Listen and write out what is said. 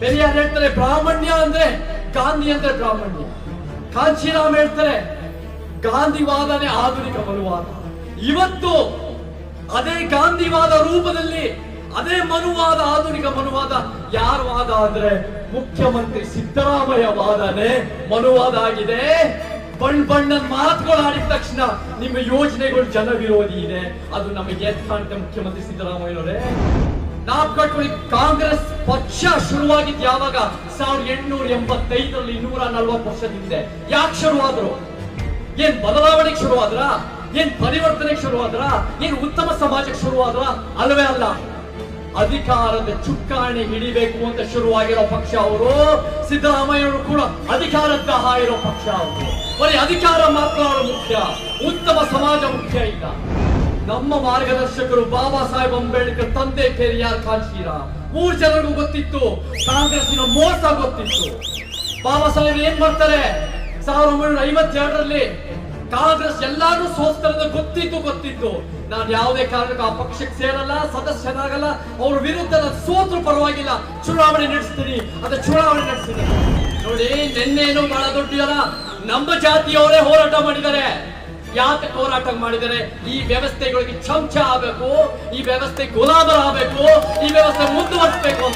ಪೆರಿಯಾರ್ ಹೇಳ್ತಾರೆ ಬ್ರಾಹ್ಮಣ್ಯ ಅಂದ್ರೆ ಗಾಂಧಿ ಅಂದ್ರೆ ಬ್ರಾಹ್ಮಣ್ಯ ಕಾಂಚೀರಾಮ್ ಹೇಳ್ತಾರೆ ಗಾಂಧಿವಾದನೇ ಆಧುನಿಕ ಮನುವಾದ ಇವತ್ತು ಅದೇ ಗಾಂಧಿವಾದ ರೂಪದಲ್ಲಿ ಅದೇ ಮನುವಾದ ಆಧುನಿಕ ಮನುವಾದ ಯಾರ ವಾದ ಅಂದ್ರೆ ಮುಖ್ಯಮಂತ್ರಿ ಸಿದ್ದರಾಮಯ್ಯ ವಾದನೆ ಮನುವಾದ ಆಗಿದೆ ಬಣ್ಣ ಬಣ್ಣದ ಮಾತುಗಳು ಆಡಿದ ತಕ್ಷಣ ನಿಮ್ಮ ಯೋಜನೆಗಳು ಜನ ವಿರೋಧಿ ಇದೆ ಅದು ನಮಗೆ ಎತ್ತ ಮುಖ್ಯಮಂತ್ರಿ ಸಿದ್ದರಾಮಯ್ಯನವರೇ ನಾಪ್ಕಟ್ಟು ಕಾಂಗ್ರೆಸ್ ಪಕ್ಷ ಶುರುವಾಗಿದ್ದು ಯಾವಾಗ? ಸಾವಿರದ ಎಂಟುನೂರ ಎಂಬತ್ತೈದರಲ್ಲಿ ನೂರ ನಲ್ವತ್ತು ವರ್ಷದಿಂದೆ. ಯಾಕೆ ಶುರುವಾದ್ರು? ಏನ್ ಬದಲಾವಣೆಗೆ ಶುರುವಾದ್ರ? ಏನ್ ಪರಿವರ್ತನೆಗೆ ಶುರುವಾದ್ರ? ಏನ್ ಉತ್ತಮ ಸಮಾಜಕ್ಕೆ ಶುರುವಾದ್ರ? ಅಲ್ಲವೇ ಅಲ್ಲ. ಅಧಿಕಾರದ ಚುಕ್ಕಾಣಿ ಹಿಡಿಬೇಕು ಅಂತ ಶುರುವಾಗಿರೋ ಪಕ್ಷ ಅವರು ಸಿದ್ದರಾಮಯ್ಯವರು ಕೂಡ ಅಧಿಕಾರದ ಇರೋ ಪಕ್ಷ ಅವರು. ಬರೀ ಅಧಿಕಾರ ಮಾತ್ರ ಅವರು ಮುಖ್ಯ. ಉತ್ತಮ ಸಮಾಜ ಮುಖ್ಯ ಇಲ್ಲ ನಮ್ಮ ಮಾರ್ಗದರ್ಶಕರು ಬಾಬಾ ಸಾಹೇಬ್ ಅಂಬೇಡ್ಕರ್ ತಂದೆ ಪೆರಿಯಾರ್ ಕಾಂಶೀರ ಮೂರ್ ಜನರಿಗೂ ಗೊತ್ತಿತ್ತು, ಕಾಂಗ್ರೆಸ್ಸಿನ ಮೋಸ ಗೊತ್ತಿತ್ತು. ಬಾಬಾ ಸಾಹೇಬ್ ಏನ್ ಮಾಡ್ತಾರೆ? ಸಾವಿರದ ಒಂಬೈನೂರ ಐವತ್ತೆರಡರಲ್ಲಿ ಕಾಂಗ್ರೆಸ್ ಎಲ್ಲಾನು ಸೋಸ್ತಾರೆ ಗೊತ್ತಿತ್ತು ಗೊತ್ತಿತ್ತು. ನಾನು ಯಾವುದೇ ಕಾರಣಕ್ಕೂ ಆ ಪಕ್ಷಕ್ಕೆ ಸೇರಲ್ಲ, ಸದಸ್ಯನಾಗಲ್ಲ, ಅವ್ರ ವಿರುದ್ಧ ನಾನು ಸೋತ್ರು ಪರವಾಗಿಲ್ಲ. ಚುನಾವಣೆ ನಡೆಸ್ತೀನಿ, ಅದ ಚುನಾವಣೆ ನಡೆಸ್ತೀನಿ. ನೋಡಿ ನಿನ್ನೇನು ಬಹಳ ದೊಡ್ಡ ನಮ್ಮ ಜಾತಿಯವರೇ ಹೋರಾಟ ಮಾಡಿದ್ದಾರೆ. ಯಾಕೆ ಹೋರಾಟ ಮಾಡಿದರೆ ಈ ವ್ಯವಸ್ಥೆಗಳಿಗೆ ಚಮಚ ಆಗಬೇಕು ಈ ವ್ಯವಸ್ಥೆ ಗುಲಾಮರಾಗಬೇಕು ಈ ವ್ಯವಸ್ಥೆ ಮುಂದುವರಿಸಬೇಕು